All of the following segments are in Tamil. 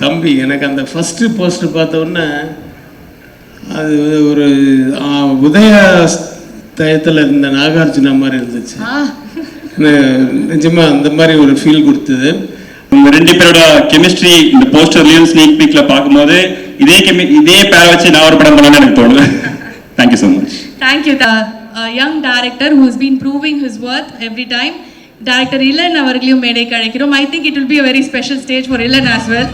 தம்பி எனக்கு அந்த ஃபஸ்ட்டு போஸ்டர் பார்த்த உடனே அது ஒரு உதய டயத்தில் இருந்த நாகார்ஜுனா மாதிரி இருந்துச்சு. ஆ. நெ- நிஜமா அந்த மாதிரி ஒரு ஃபீல் கொடுத்தது. உங்க ரெண்டு பேரோட கெமிஸ்ட்ரி இந்த போஸ்டர்லயும் ஸ்னீக் பீக்ல பார்க்கும்போது இதே கெமி இதே பேரை வச்சு நான் ஒரு படம் பண்ணணும்னு எனக்கு தோணுது. Thank you so much a young director who's been proving his worth every time. Director Ilan அவர்களையும் மேடைக்கு அழைக்கிறோம். I think it will be a very special stage for Ilan as well.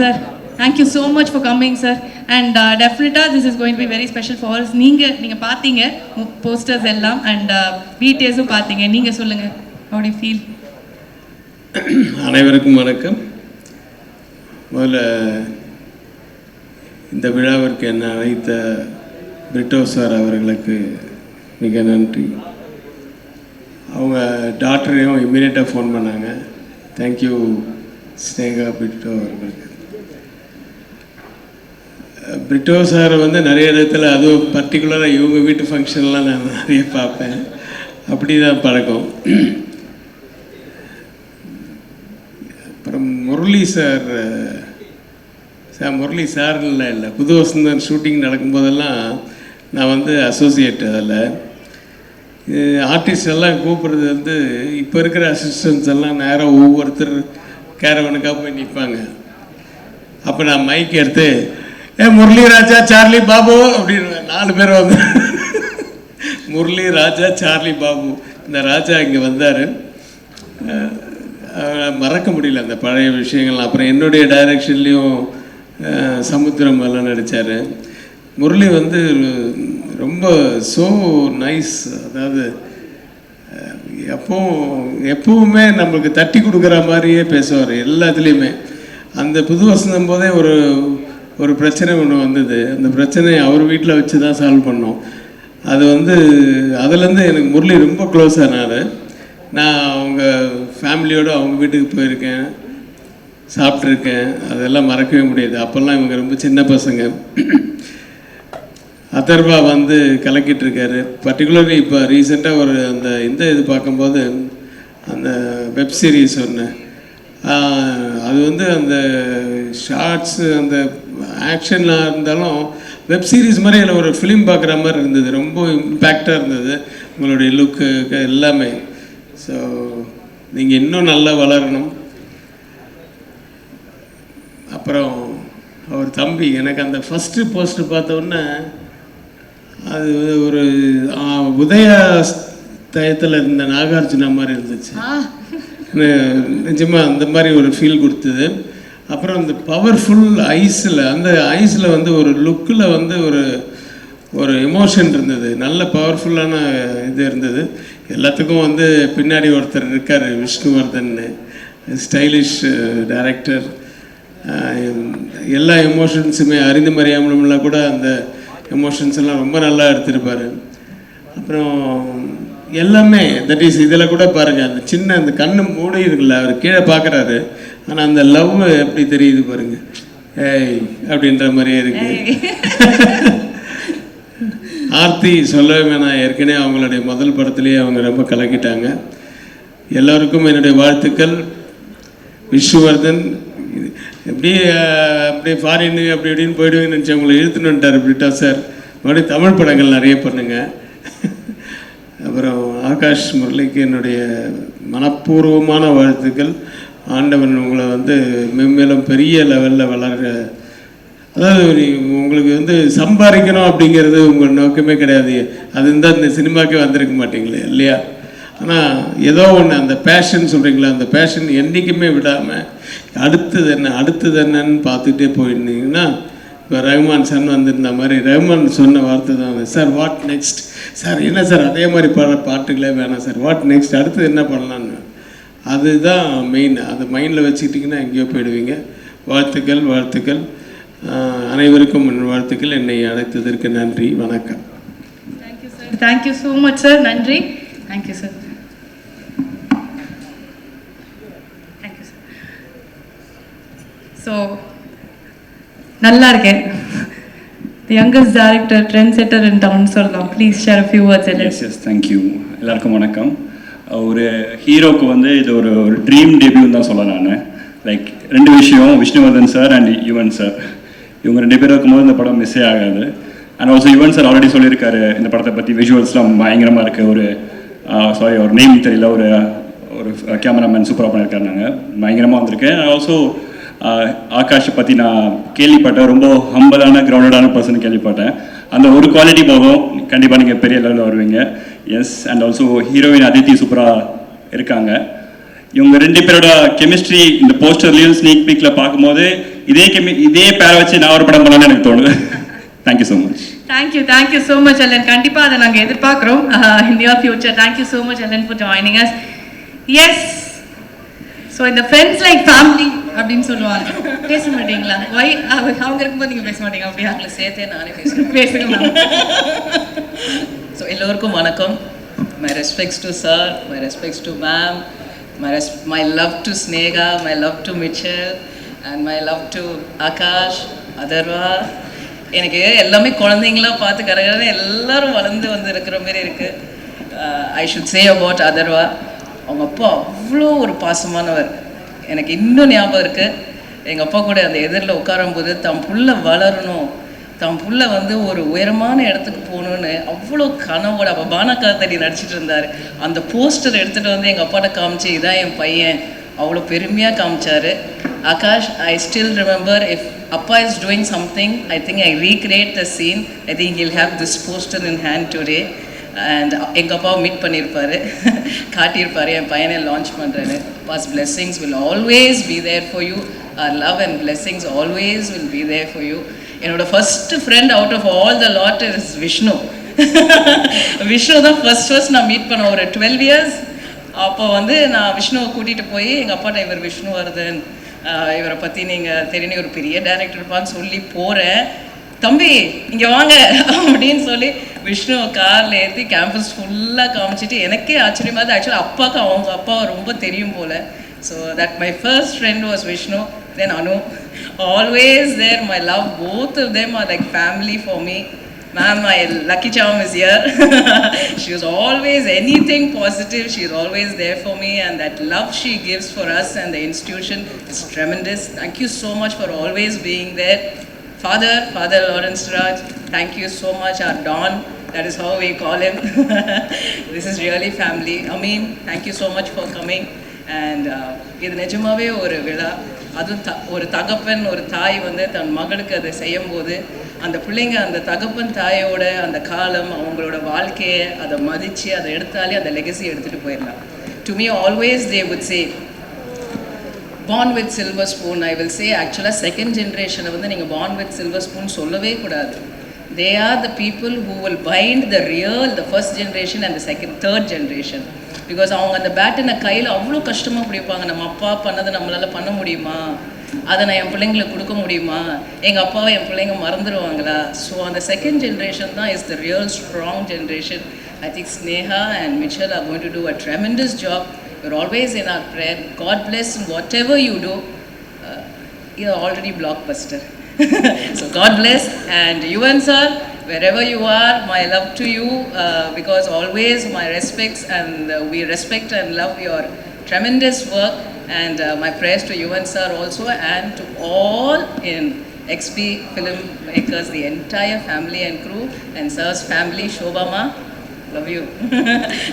Sir thank you so much for coming sir and டெஃபினட்டாக this is this be very special for us நீங்கள் நீங்கள் பார்த்தீங்க நீங்க நீங்க போஸ்டர்ஸ் எல்லாம் அண்ட் வீட்டேஸும் பார்த்தீங்க. நீங்க சொல்லுங்க how do ஃபீல் அனைவருக்கும் வணக்கம். முதல்ல இந்த விழாவிற்கு என்னை அழைத்த பிரிட்டோ சார் அவர்களுக்கு மிக நன்றி. அவங்க டாக்டரையும் இம்மீடியட்டாக ஃபோன் பண்ணாங்க. தேங்க்யூ ஸ்னேகா பிரிட்டோ அவர்களுக்கு. பிரிட்டோ சார் வந்து நிறைய இடத்துல அதுவும் பர்டிகுலராக இவங்க வீட்டு ஃபங்க்ஷன்லாம் நான் நிறைய பார்ப்பேன். அப்படி தான் பழக்கம். அப்புறம் முரளி சார் சார் முரளி சார்லாம் இல்லை. புது வசந்தன் ஷூட்டிங் நடக்கும்போதெல்லாம் நான் வந்து அசோசியேட் அதில். ஆர்டிஸ்ட் எல்லாம் கூப்பிட்றது வந்து இப்போ இருக்கிற அசிஸ்டன்ஸ் எல்லாம் நேராக ஒவ்வொருத்தர் கேரவனுக்காக போய் நிற்பாங்க அப்போ நான் மைக் எடுத்து ஏ முரளி ராஜா சார்லி பாபு அப்படின்னு நாலு பேர் வந்து முரளி ராஜா சார்லி பாபு. இந்த ராஜா இங்கே வந்தார். மறக்க முடியல அந்த பழைய விஷயங்கள்லாம் அப்புறம் என்னுடைய டைரக்ஷன்லேயும் சமுத்திரம் எல்லாம் நடித்தார் முரளி வந்து ரொம்ப ஸோ நைஸ் அதாவது அஹ், எப்பவும் எப்பவுமே நம்மளுக்கு தட்டி கொடுக்குற மாதிரியே பேசுவார் எல்லாத்துலேயுமே. அந்த புது வசந்தம் போதே ஒரு ஒரு பிரச்சனை ஒன்று வந்தது. அந்த பிரச்சனையை அவர் வீட்டில் வச்சு தான் சால்வ் பண்ணோம். அது வந்து அதுலேருந்து எனக்கு முரளி ரொம்ப க்ளோஸ் ஆனார். நான் அவங்க ஃபேமிலியோடு அவங்க வீட்டுக்கு போயிருக்கேன். சாப்பிட்ருக்கேன் அதெல்லாம் மறக்கவே முடியாது. அப்போல்லாம் இவங்க ரொம்ப சின்ன பசங்க. அதர்வா வந்து கலக்கிட்டு இருக்காரு பர்டிகுலர்லி இப்போ ரீசெண்டாக ஒரு அந்த இந்த இது பார்க்கும்போது அந்த வெப் சீரிஸ் ஒன்று அது வந்து அந்த ஷார்ட்ஸு அந்த ஆக்ஷனாக இருந்தாலும் வெப் சீரிஸ் மாதிரி அதில் ஒரு ஃபிலிம் பார்க்குற மாதிரி இருந்தது. ரொம்ப இம்பேக்டாக இருந்தது. உங்களுடைய லுக்கு எல்லாமே. ஸோ நீங்கள் இன்னும் நல்லா வளரணும். அப்புறம் அவர் தம்பி எனக்கு அந்த ஃபஸ்ட்டு போஸ்டர் பார்த்த உடனே அது ஒரு உதய டயத்தில் இருந்த நாகார்ஜுனா மாதிரி இருந்துச்சு. ஆ. நெ- நிஜமா அந்த மாதிரி ஒரு ஃபீல் கொடுத்தது. அப்புறம் அந்த பவர்ஃபுல் ஐஸில் அந்த ஐஸில் வந்து ஒரு லுக்கில் வந்து ஒரு ஒரு எமோஷன் இருந்தது. நல்ல பவர்ஃபுல்லான இது இருந்தது. எல்லாத்துக்கும் வந்து பின்னாடி ஒருத்தர் இருக்கார் விஷ்ணுவர்தன் ஸ்டைலிஷ் uh, டைரக்டர் எல்லா எமோஷன்ஸுமே அறிந்து மறியாமலும்லாம் கூட அந்த எமோஷன்ஸ் எல்லாம் ரொம்ப நல்லா எடுத்திருப்பார். அப்புறம் எல்லாமே தட் இஸ் இதில் கூட பாருங்கள் அந்த சின்ன அந்த கண்ணு மூடி இருக்குல்ல அவர் கீழே பார்க்குறாரு ஆனால் அந்த லவ் எப்படி தெரியுது பாருங்க. ஏய் அப்படின்ற மாதிரியே இருக்கு. ஆர்த்தி சொல்லவே வேணாம் ஏற்கனவே அவங்களுடைய முதல் படத்துலேயே அவங்க ரொம்ப கலக்கிட்டாங்க. எல்லோருக்கும் என்னுடைய வாழ்த்துக்கள். விஷ்ணுவர்தன் அஹ், அப்படியே ஃபாரின் அப்படி இப்படின்னு போயிடுவேன்னு நினச்சி உங்களை இழுத்துன்னு வந்துட்டார் பிரிட்டா சார். மறுபடியும் தமிழ் படங்கள் நிறைய பண்ணுங்க. அப்புறம் ஆகாஷ் முரளிக்கு என்னுடைய மனப்பூர்வமான வாழ்த்துக்கள். ஆண்டவன் உங்களை வந்து மென்மேலும் பெரிய லெவலில் வளர்க்க அதாவது உங்களுக்கு வந்து சம்பாதிக்கணும் அப்படிங்கிறது உங்கள் நோக்கமே கிடையாது. அது இருந்தால் இந்த சினிமாக்கே வந்திருக்க மாட்டீங்களே இல்லையா? ஆனால் ஏதோ ஒன்று அந்த பேஷன் சொல்கிறீங்களா அந்த பேஷன் என்றைக்குமே விடாமல் அடுத்தது என்ன அடுத்தது என்னன்னு பார்த்துட்டே போயிருந்தீங்கன்னா இப்போ ரஹ்மான் சன் வந்திருந்த மாதிரி ரஹ்மான் சொன்ன வார்த்தை தான் சார் வாட் நெக்ஸ்ட் சார் என்ன சார் அதே மாதிரி பாட பாட்டுகளே வேணாம் சார் வாட் நெக்ஸ்ட் அடுத்தது என்ன பண்ணலான்னு அதுதான் மெயின் அது மைண்டில் வச்சுக்கிட்டிங்கன்னா எங்கேயோ போயிடுவீங்க. வாழ்த்துக்கள் வாழ்த்துக்கள். அனைவருக்கும் என் வாழ்த்துக்கள். என்னை அழைத்ததற்கு நன்றி. வணக்கம். Thank you sir thank you so much sir நன்றி. Thank you sir thank you sir so நல்லா இருக்கேன். The youngest director trend setter in town சொல்லலாம் please share a few words yes yes thank you எல்லாருக்கும் வணக்கம். ஒரு ஹீரோக்கு வந்து இது ஒரு ஒரு ட்ரீம் டெபியூன்னு தான் சொல்ல நான். லைக் ரெண்டு விஷயம் Vishnuvardhan sir and Yuvan sir இவங்க ரெண்டு பேரும் இருக்கும்போது இந்த படம் மிஸ்ஸே ஆகாது. And also Yuvan sir already சொல்லியிருக்காரு இந்த படத்தை பற்றி விஷுவல்ஸ்லாம் பயங்கரமாக இருக்குது ஒரு சாரி ஒரு நேம் தெரியல ஒரு ஒரு கேமராமேன் சூப்பராக பண்ணியிருக்காரு நாங்கள் பயங்கரமாக வந்திருக்கேன் ஆல்சோ ஆகாஷை பற்றி நான் கேள்விப்பட்டேன். ரொம்ப ஹம்பலான கிரௌண்டடான பர்சன் கேள்விப்பட்டேன். அந்த ஒரு குவாலிட்டி போகும். கண்டிப்பாக நீங்கள் பெரிய லெவலில் வருவீங்க. Yes and also heroine Aditi சூப்பராக இருக்காங்க. இவங்க ரெண்டு பேரோட கெமிஸ்ட்ரி இந்த போஸ்டர்லையும் ஸ்னீக் பீக்கில் பார்க்கும்போது இதே கெமி இதே பேரை வச்சு நான் ஒரு படம் பண்ணலாம்னு எனக்கு தோணுது. Thank you so much thank you thank you so much Alan கண்டிப்பாக அதை நாங்கள் எதிர்பார்க்குறோம். In near future thank you so much Alan for joining us yes so இந்த ஃப்ரெண்ட்ஸ் லைக் ஃபேமிலி அப்படின்னு சொல்லுவாங்க. பேச மாட்டீங்களா? வை அவங்க இருக்கும்போது நீங்கள் பேச மாட்டீங்க. அப்படியா அவங்கள சேர்த்தே நானே பேசுகிறேன் ஸோ எல்லோருக்கும் வணக்கம். My respects to sir my respects to ma'am my res my love to Sneha my love to Mitchell and my love to Akash Atharva எனக்கு எல்லாமே குழந்தைங்களா பார்த்து கரகரன்னு எல்லாரும் வளர்ந்து வந்து இருக்கிற மாதிரி இருக்குது I should say about Atharva அவங்க அப்பா அவ்வளோ ஒரு பாசமானவர். எனக்கு இன்னும் ஞாபகம் இருக்குது எங்கள் அப்பா கூட அந்த எதிரில் உட்காரும்போது தம் புள்ள வளரணும். தன் புள்ள வந்து ஒரு உயரமான இடத்துக்கு போகணுன்னு அவ்வளோ கனவோட அப்போ பானகாத்தடி நடிச்சிட்டு இருந்தார். அந்த போஸ்டர் எடுத்துகிட்டு வந்து எங்கள் அப்பாட்ட காமிச்சு இதான் என் பையன். அவ்வளோ பெருமையாக காமிச்சாரு. Akash I still remember if அப்பா is doing something I think I recreate the scene I think he'll have this poster in hand today and எங்கள் அப்பாவை மீட் பண்ணியிருப்பாரு காட்டியிருப்பாரு என் பையனை லான்ச் பண்ணுறேன்னு boss blessings will always be there for you our love and blessings always will be there for you என்னோட first friend out of all the lot is Vishnu Vishnu தான் ஃபர்ஸ்ட் ஃபர்ஸ்ட் நான் மீட் பண்ண ஒரு டுவெல் இயர்ஸ் அப்போ வந்து நான் விஷ்ணுவை கூட்டிகிட்டு போய் எங்கள் அப்பாட்ட இவர் விஷ்ணு வருதன் இவரை பற்றி நீங்கள் தெரியும் ஒரு பெரிய டேரக்டர் இருப்பான்னு சொல்லி போகிறேன் தம்பி இங்கே வாங்க. அப்படின்னு சொல்லி விஷ்ணு காரில் ஏற்றி கேம்பஸ் ஃபுல்லாக காமிச்சிட்டு எனக்கே ஆச்சரியமாக ஆக்சுவலாக அப்பாவுக்கு அவங்க அப்பாவை ரொம்ப தெரியும் போல். So that my first friend was Vishnu Then Anu always there my love both of them are like family for me Ma'am, my lucky charm is here. she was always anything positive. She is always there for me, and that love she gives for us and the institution is tremendous. Thank you so much for always being there. Father, Father Lawrence Raj, thank you so much. Our Don, that is how we call him. this is really family. Amin, thank you so much for coming. And uh, இது நிஜமாவே ஒரு விழா அதுவும் த ஒரு தகப்பன் ஒரு தாய் வந்து தன் மகளுக்கு அதை செய்யும்போது அந்த பிள்ளைங்க அந்த தகப்பன் தாயோட அந்த காலம் அவங்களோட வாழ்க்கையை அதை மதித்து அதை எடுத்தாலே அந்த லெகசி எடுத்துகிட்டு போயிடலாம். To me always they would say born with silver spoon I will say ஆக்சுவலாக செகண்ட் ஜென்ரேஷனை வந்து நீங்கள் பான் வித் சில்வர் ஸ்பூன் சொல்லவே கூடாது. They are the people who will bind the real the first generation and the second third generation. Because அவங்க அந்த பேட்டனை கையில் அவ்வளோ கஷ்டமாக பிடிப்பாங்க. நம்ம அப்பா பண்ணதை நம்மளால் பண்ண முடியுமா? அதை நான் என் பிள்ளைங்களுக்கு கொடுக்க முடியுமா? எங்கள் அப்பாவை என் பிள்ளைங்க மறந்துடுவாங்களா ஸோ அந்த செகண்ட் ஜென்ரேஷன் தான் is the real strong generation I think Sneha and Mitchell are going to do a tremendous job you're always in our prayer God bless whatever you do இது already blockbuster so God bless and you and sir, wherever you are, my love to you uh, because always my respects and uh, we respect and love your tremendous work and uh, my prayers to you and sir also and to all in XP Filmmakers, the entire family and crew and sir's family, Shobama. Love you.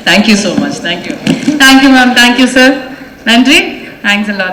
Thank you so much. Thank you. Thank you ma'am. Thank you sir. Nandri. Thanks a lot.